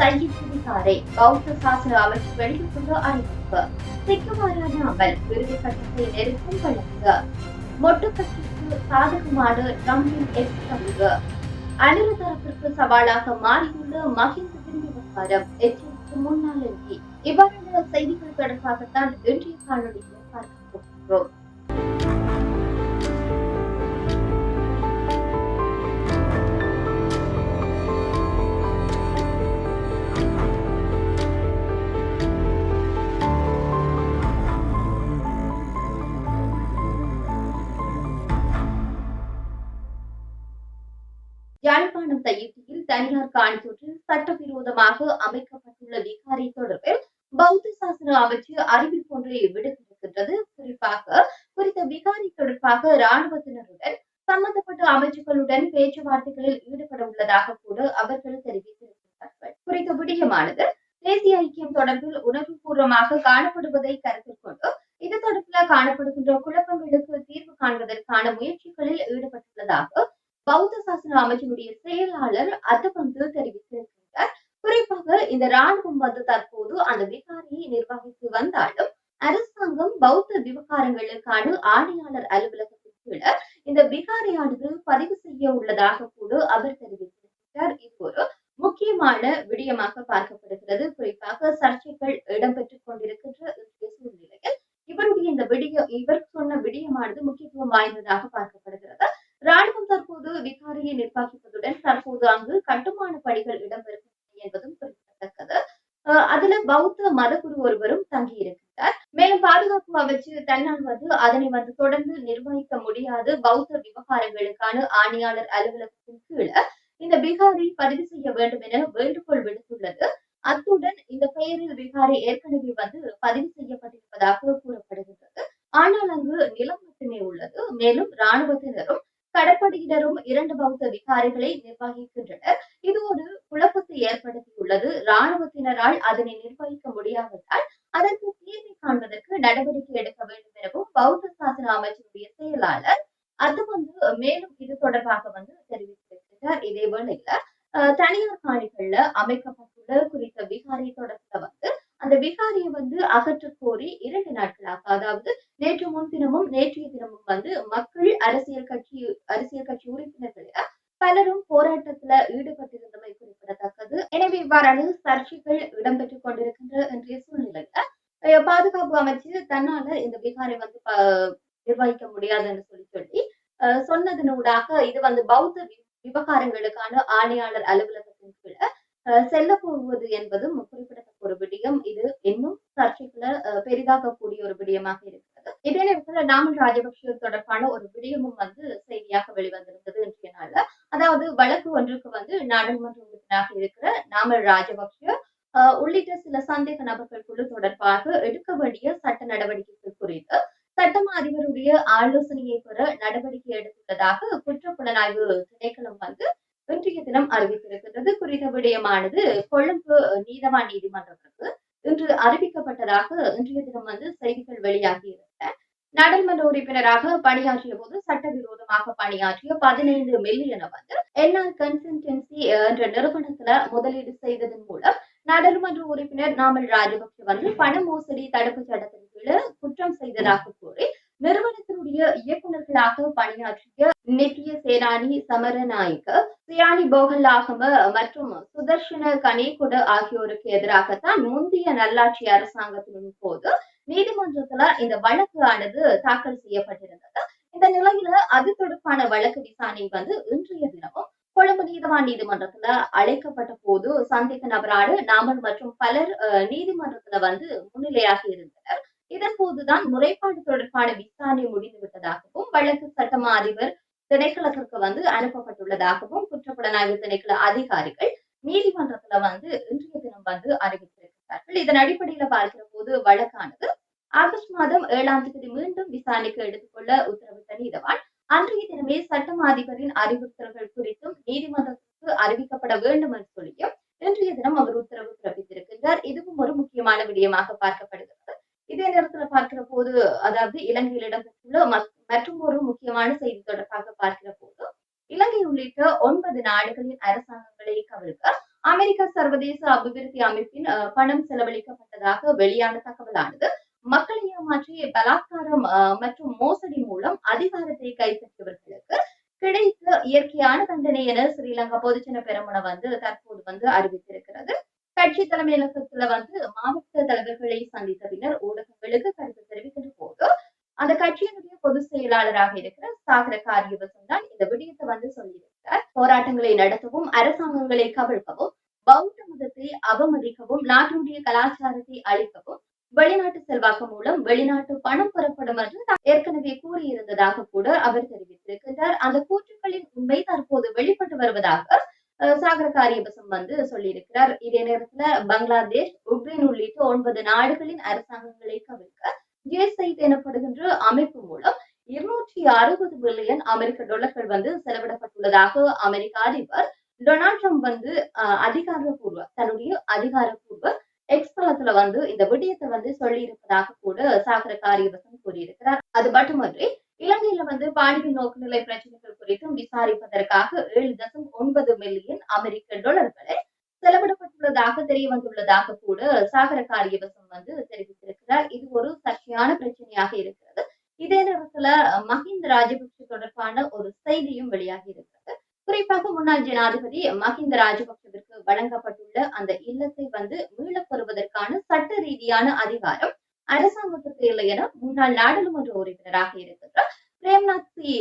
தையிட்டு விசாரை பௌத்த சாசன அமைச்சு வெளியிட்டுள்ள அறிவிப்பு. சிக்குமாறான அமல் இறுதி கட்டத்தை நெருக்கும் வழக்கு மொட்டு சாதகமான ட்ரம்பின் எச்சரிவு அனிரு தரப்பிற்கு சவாலாக மாறியுள்ள மஹிந்தவின் விவகாரம் எச்சரிக்கை முன்னாள் எம்பி. இவ்வாறான செய்திகள் தொடர்பாகத்தான் இன்றைய காணொலியில் பார்க்க போகிறோம் யாழ்ப்பாணம் தையிட்டியில் தனியார் காணிச்சொற்றில் சட்டவிரோதமாக அமைக்கப்பட்டுள்ள விகாரி தொடர்பில் பௌத்த சாசன அமைச்சு அறிவிப்பு ஒன்றை விடுத்திருக்கின்றது. குறிப்பாக குறித்த விகாரி தொடர்பாக இராணுவத்தினருடன் சம்பந்தப்பட்ட அமைச்சுக்களுடன் பேச்சுவார்த்தைகளில் ஈடுபட உள்ளதாக கூட அவர்கள் தெரிவித்திருக்கிறார்கள் குறித்த விடயமானது தேசிய ஐக்கியம் தொடர்பில் உணர்வுபூர்வமாக காணப்படுவதை கருத்தில் கொண்டு இது தொடர்பில் காணப்படுகின்ற குழப்பங்களுக்கு தீர்வு காண்பதற்கான முயற்சிகளில் ஈடுபட்டுள்ளதாக பௌத்த சாசன அமைச்சினுடைய செயலாளர் அத்தபந்து தெரிவித்திருக்கிறார். குறிப்பாக இந்த ராணுவம் வந்து தற்போது அந்த விகாரியை நிர்வகித்து வந்தாலும் அரசாங்கம் பௌத்த விவகாரங்களுக்கான ஆணையாளர் அலுவலகத்தின் கீழ இந்த விகாரியானது பதிவு செய்ய உள்ளதாக கூட அவர் தெரிவித்திருக்கிறார். இது ஒரு முக்கியமான விடயமாக பார்க்கப்படுகிறது. குறிப்பாக சர்ச்சைகள் இடம்பெற்றுக் கொண்டிருக்கின்ற சூழ்நிலையில் இவருடைய இந்த விடயம் இவர் சொன்ன விடயமானது முக்கியத்துவம் வாய்ந்ததாக பார்க்கப்படுகிறது. ராணுவம் தற்போது விகாரியை நிர்வகிப்பதுடன் தற்போது அங்கு கட்டுமான பணிகள் இடம்பெறுகின்றன என்பதும் குறிப்பிடத்தக்கது. அதுல பௌத்த மதகுரு ஒருவரும் தங்கி இருக்கின்றார் மேலும் பாதுகாப்பு அமைச்சு தன்னால் வந்து அதனை வந்து தொடர்ந்து நிர்வகிக்க முடியாது. பௌத்த விவகாரங்களுக்கான ஆணையாளர் அலுவலகத்தின் கீழ இந்த பிகாரி பதிவு செய்ய வேண்டும் என வேண்டுகோள் விடுத்துள்ளது. அத்துடன் இந்த பெயரில் விகாரி ஏற்கனவே வந்து பதிவு செய்யப்பட்டிருப்பதாக கூறப்படுகின்றது. ஆனால் அங்கு நிலம் மட்டுமே உள்ளது. மேலும் இராணுவத்தினரும் கடற்படையினரும் இரண்டு பௌத்த விகாரிகளை நிர்வகிக்கின்றனர். இது ஒரு குழப்பத்தை ஏற்படுத்தியுள்ளது. இராணுவத்தினரால் அதனை நிர்வகிக்க முடியாததால் அதற்கு தீர்வை காண்பதற்கு நடவடிக்கை எடுக்க வேண்டும் எனவும் பௌத்த சாசன அமைச்சருடைய செயலாளர் அது வந்து மேலும் இது தொடர்பாக வந்து தெரிவித்திருக்கிறார் இதே வேளையில தனியார் காணிகள்ல அமைக்கப்பட்டுள்ள குறித்த விகாரி தொடர்பில் வந்து அந்த விகாரியை வந்து அகற்ற கோரி இரண்டு நாட்களாக அதாவது நேற்று முன்தினமும் நேற்றைய தினமும் வந்து மக்கள் அரசியல் கட்சி அரசியல் கட்சி உறுப்பினர்கள பலரும் போராட்டத்துல ஈடுபட்டிருந்தமை குறிப்பிடத்தக்கது. எனவே இவ்வாறான சர்ச்சைகள் இடம்பெற்றுக் கொண்டிருக்கின்ற இன்றைய சூழ்நிலையில பாதுகாப்பு அமைச்சு தன்னால இந்த விகாரை வந்து நிர்வகிக்க முடியாதுன்னு சொல்லி சொல்லி சொன்னதனூடாக இது வந்து பௌத்த வி- விவகாரங்களுக்கான ஆணையாளர் அலுவலகத்தின் கீழே செல்ல போவது என்பதும் குறிப்பிடத்தக்க ஒரு விடயம் இது இன்னும் சர்ச்சைக்குள்ள அஹ், பெரிதாக்கக்கூடிய ஒரு விடயமாக இருக்கிறது. இதே நேரத்துல நாமல் ராஜபக்ஷ தொடர்பான ஒரு விடயமும் வந்து செய்தியாக வெளிவந்திருந்தது இன்றைய நாள்ல அதாவது வழக்கு ஒன்றுக்கு வந்து நாடாளுமன்ற உறுப்பினராக இருக்கிற நாமல் ராஜபக்ஷ உள்ளிட்ட சில சந்தேக நபர்கள் குழு தொடர்பாக எடுக்க வேண்டிய சட்ட நடவடிக்கைகள் குறித்து சட்டமா அதிபருடைய ஆலோசனையை பெற நடவடிக்கை எடுத்துள்ளதாக குற்றப்புலனாய்வு திணைக்களம் வந்து இன்றைய தினம் அறிவித்திருக்கின்றது. குறித்த விடயமானது கொழும்பு நீதவான் நீதிமன்றத்திற்கு இன்று அறிவிக்கப்பட்டதாக இன்றைய தினம் வந்து செய்திகள் வெளியாகி இருந்தன நாடாளுமன்ற உறுப்பினராக பணியாற்றிய போது சட்டவிரோதமாக பணியாற்றிய பதினைந்து மில்லியனை வந்து என்ஆர் கன்சல்டன்சி என்ற நிறுவனத்துல முதலீடு செய்ததன் மூலம் நாடாளுமன்ற உறுப்பினர் நாமல் ராஜபக்ஷ வந்து பண மோசடி தடுப்பு சட்டத்தின் கீழ் குற்றம் செய்ததாக நிறுவனத்தினுடைய இயக்குநர்களாக பணியாற்றிய நித்திய சேனானி சமரநாயக்க சியானி போகல்லாகம மற்றும் சுதர்ஷன கனேகுட ஆகியோருக்கு எதிராகத்தான் முந்தைய நல்லாட்சி அரசாங்கத்தின் போது நீதிமன்றத்துல இந்த வழக்கு ஆனது தாக்கல் செய்யப்பட்டிருந்தது. இந்த நிலையில அது தொடர்பான வழக்கு விசாரணை வந்து இன்றைய தினமும் கொழும்பு நீதவான் நீதிமன்றத்துல அழைக்கப்பட்ட போது சந்தித்த நபரான நாமல் மற்றும் பலர் அஹ், நீதிமன்றத்துல வந்து முன்னிலையாக இருந்தனர். இதன் போதுதான் முறைப்பாடு தொடர்பான விசாரணை முடிந்து விட்டதாகவும் வழக்கு சட்டமா அதிபர் திணைக்களத்திற்கு வந்து அனுப்பப்பட்டுள்ளதாகவும் குற்றப்புலனாய்வு திணைக்கள அதிகாரிகள் நீதிமன்றத்துல வந்து இன்றைய தினம் வந்து அறிவித்திருக்கிறார்கள். இதன் அடிப்படையில பார்க்கிற போது வழக்கானது ஆகஸ்ட் மாதம் ஏழாம் தேதி மீண்டும் விசாரணைக்கு எடுத்துக்கொள்ள உத்தரவிட்ட நீதவான் அன்றைய தினமே சட்டம் அதிபரின் அறிவுறுத்தல்கள் குறித்தும் நீதிமன்றத்துக்கு அறிவிக்கப்பட வேண்டும் என்று சொல்லியும் இன்றைய தினம் அவர் உத்தரவு பிறப்பித்திருக்கின்றார். இதுவும் ஒரு முக்கியமான விடயமாக பார்க்கப்படுகிறது. இதே நேரத்துல பார்க்கிற போது அதாவது இலங்கையில் இடம்பெற்றுள்ள மற்றும் ஒரு முக்கியமான செய்தி தொடர்பாக பார்க்கிற போது இலங்கை உள்ளிட்ட ஒன்பது நாடுகளின் அரசாங்கங்களை கவிழ்க்க அமெரிக்க சர்வதேச அபிவிருத்தி அமைப்பின் பணம் செலவழிக்கப்பட்டதாக வெளியான தகவலானது மக்களை ஏமாற்றி பலாத்காரம் மற்றும் மோசடி மூலம் அதிகாரத்தை கைப்பற்றியவர்களுக்கு கிடைத்த இயற்கையான தண்டனை என ஸ்ரீலங்கா பொதுஜன பெரமுன வந்து தற்போது வந்து அறிவித்திருக்கிறது. கட்சி தலைமையகத்துல வந்து மாவட்ட தலைவர்களை சந்தித்த பின்னர் ஊடகங்களுக்கு கருத்து தெரிவிக்கின்ற போது அந்த கட்சியினுடைய பொதுச் செயலாளராக இருக்கிற சாகர காரியவசம் தான் இந்த விடயத்தை வந்து சொல்லியிருக்கிறார். போராட்டங்களை நடத்தவும் அரசாங்கங்களை கவிழ்க்கவும் பௌத்த மதத்தை அவமதிக்கவும் நாட்டினுடைய கலாச்சாரத்தை அழிக்கவும் வெளிநாட்டு செல்வாக்கு மூலம் வெளிநாட்டு பணம் பெறப்படும் என்று ஏற்கனவே கூறியிருந்ததாக கூட அவர் தெரிவித்திருக்கின்றார் அந்த கூற்றுக்களின் உண்மை தற்போது வெளிப்பட்டு வருவதாக சாகர காரியபசம் வந்து சொல்லியிருக்கிறார். இதே நேரத்துல பங்களாதேஷ் உக்ரைன் உள்ளிட்ட ஒன்பது நாடுகளின் அரசாங்கங்களை கவிழ்க்க ஜேசைட் எனப்படுகின்ற அமைப்பு மூலம் இருநூற்றி அறுபது பில்லியன் அமெரிக்க டாலர்கள் வந்து செலவிடப்பட்டுள்ளதாக அமெரிக்க அதிபர் டொனால்ட் ட்ரம்ப் வந்து அதிகாரப்பூர்வ தன்னுடைய அதிகாரப்பூர்வ எக்ஸ் தளத்துல வந்து இந்த விடயத்தை வந்து சொல்லி இருப்பதாக கூட சாகர காரியவசம் கூறியிருக்கிறார். அது மட்டுமன்றி இலங்கையில வந்து பாலியல் நோக்குநிலை பிரச்சனைகள் குறித்தும் விசாரிப்பதற்காக ஏழு தசம் ஒன்பது மில்லியன் அமெரிக்க டாலர்களை செலவிடப்பட்டுள்ளதாக தெரிய வந்துள்ளதாக கூட சாகர காரியவசம் வந்து தெரிவித்திருக்கிறார். இது ஒரு சர்ச்சையான பிரச்சனையாக இருக்கிறது. இதே நேரத்துல மஹிந்த ராஜபக்ஷ தொடர்பான ஒரு செய்தியும் வெளியாகி இருக்கிறது. குறிப்பாக முன்னாள் ஜனாதிபதி மஹிந்த ராஜபக்சவிற்கு வழங்கப்பட்டுள்ள அந்த இல்லத்தை வந்து மீளப் பெறுவதற்கான சட்ட ரீதியான அதிகாரம் அரசாங்கத்துக்கு இல்லை என முன்னாள் நாடாளுமன்ற உறுப்பினராக இருக்கின்ற பிரேம்நாத் சி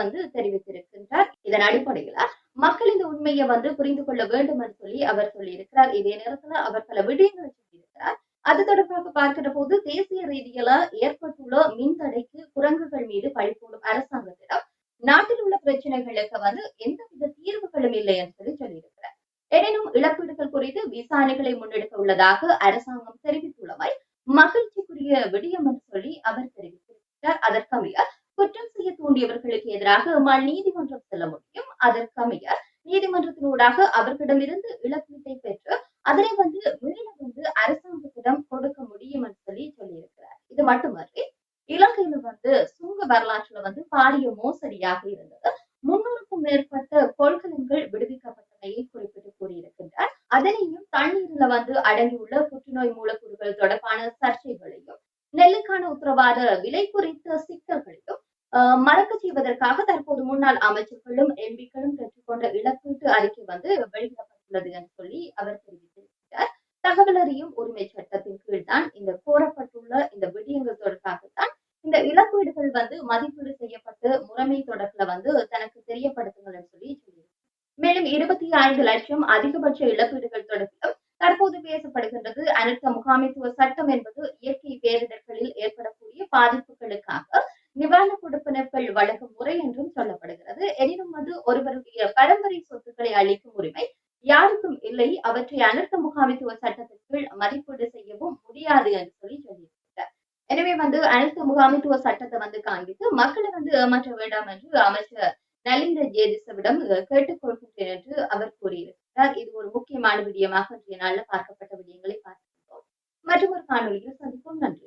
வந்து தெரிவித்திருக்கின்றார். இதன் அடிப்படையில மக்கள் இந்த உண்மையை வந்து புரிந்து கொள்ள வேண்டும் என்று சொல்லி அவர் சொல்லியிருக்கிறார். இதே நேரத்துல அவர் பல விடயங்களை சொல்லியிருக்கிறார். அது தொடர்பாக பார்க்கிற போது தேசிய ரீதியில ஏற்பட்டுள்ள மின் தடைக்கு குரங்குகள் மீது பழி போடும் அரசாங்கத்திடம் நாட்டில் உள்ள பிரச்சனைகளுக்கு வந்து எந்தவித தீர்வுகளும் இல்லை என்று சொல்லி சொல்லியிருக்கிறார். எனினும் இழப்பீடுகள் குறித்து விசாரணைகளை முன்னெடுக்க உள்ளதாக அரசாங்கம் தெரிவித்துள்ளமை மகிழ்ச்சிக்குரிய விடியம் என்று சொல்லி அவர் தெரிவித்திருக்கிறார். அதற்கமைய குற்றம் செய்ய தூண்டியவர்களுக்கு எதிராக மல் நீதிமன்றம் செல்ல முடியும். அதற்கமைய நீதிமன்றத்தினூடாக அவர்களிடமிருந்து இழப்பீட்டை பெற்று அதனை வந்து மீள வந்து அரசாங்கத்திடம் கொடுக்க முடியும் என்று சொல்லி சொல்லியிருக்கிறார். இது மட்டுமன்றி இலங்கையில வந்து சுங்க வரலாற்றுல வந்து பாரிய மோசடியாக இருந்தது. முன்னூறுக்கும் மேற்பட்ட கொள்கலன்கள் விடுவிக்கப்பட்டதையும் குறிப்பிட்டு கூறியிருக்கின்றார். அதனையும் தண்ணீர்ல வந்து அடங்கியுள்ள புற்றுநோய் மூலக்கூறுகள் தொடர்பான சர்ச்சைகளையும் நெல்லுக்கான உத்தரவாத விலை குறித்த சிக்கல்களையும் மறக்க செய்வதற்காக தற்போது முன்னாள் அமைச்சர்களும் எம்பிக்களும் பெற்றுக்கொண்ட இழப்பீட்டு அறிக்கை வந்து வெளியிடப்பட்டுள்ளது என்று சொல்லி அவர் தெரிவித்திருக்கிறார். தகவல் அறியும் உரிமை சட்டத்தின் கீழ் தான் இந்த கோரப்பட்டுள்ள இந்த விடயங்கள் தொடர்பாகத்தான் இந்த இழப்பீடுகள் வந்து மதிப்பீடு செய்யப்பட்டு முறைமை தொடர்பில் வந்து தனக்கு தெரியப்படுத்துங்கள் என்று சொல்லி மேலும் இருபத்தி ஐந்து லட்சம் அதிகபட்ச இழப்பீடுகள் தொடர்பிலும் தற்போது பேசப்படுகின்றது அனர்த்த முகாமைத்துவ சட்டம் என்பது இயற்கை பேரிடர்களில் ஏற்படக்கூடிய பாதிப்புகளுக்காக நிவாரண கொடுப்பினர்கள் வழங்கும் முறை என்றும் சொல்லப்படுகிறது. எனினும் அது ஒருவருடைய பரம்பரை சொத்துக்களை அளிக்கும் உரிமை யாருக்கும் இல்லை. அவற்றை அனர்த்த முகாமைத்துவ சட்டத்தின் கீழ் மதிப்பீடு செய்யவும் முடியாது என்று சொல்லி சொல்லியிருக்கிறார். எனவே வந்து அனர்த்த முகாமைத்துவ சட்டத்தை வந்து காண்பித்து மக்களை வந்து ஏமாற்ற வேண்டாம் என்று அமைச்சர் நலிந்த ஜேதிசவிடம் கேட்டுக் கேட்டுக்கொள்கின்றேன் என்று அவர் கூறியிருக்கிறார். இது ஒரு முக்கியமான விடயமாக இன்றைய நாளில் பார்க்கப்பட்ட விடயங்களை பார்க்கின்றோம் மற்றும் ஒரு காணொலியில் சந்திப்போம். நன்றி.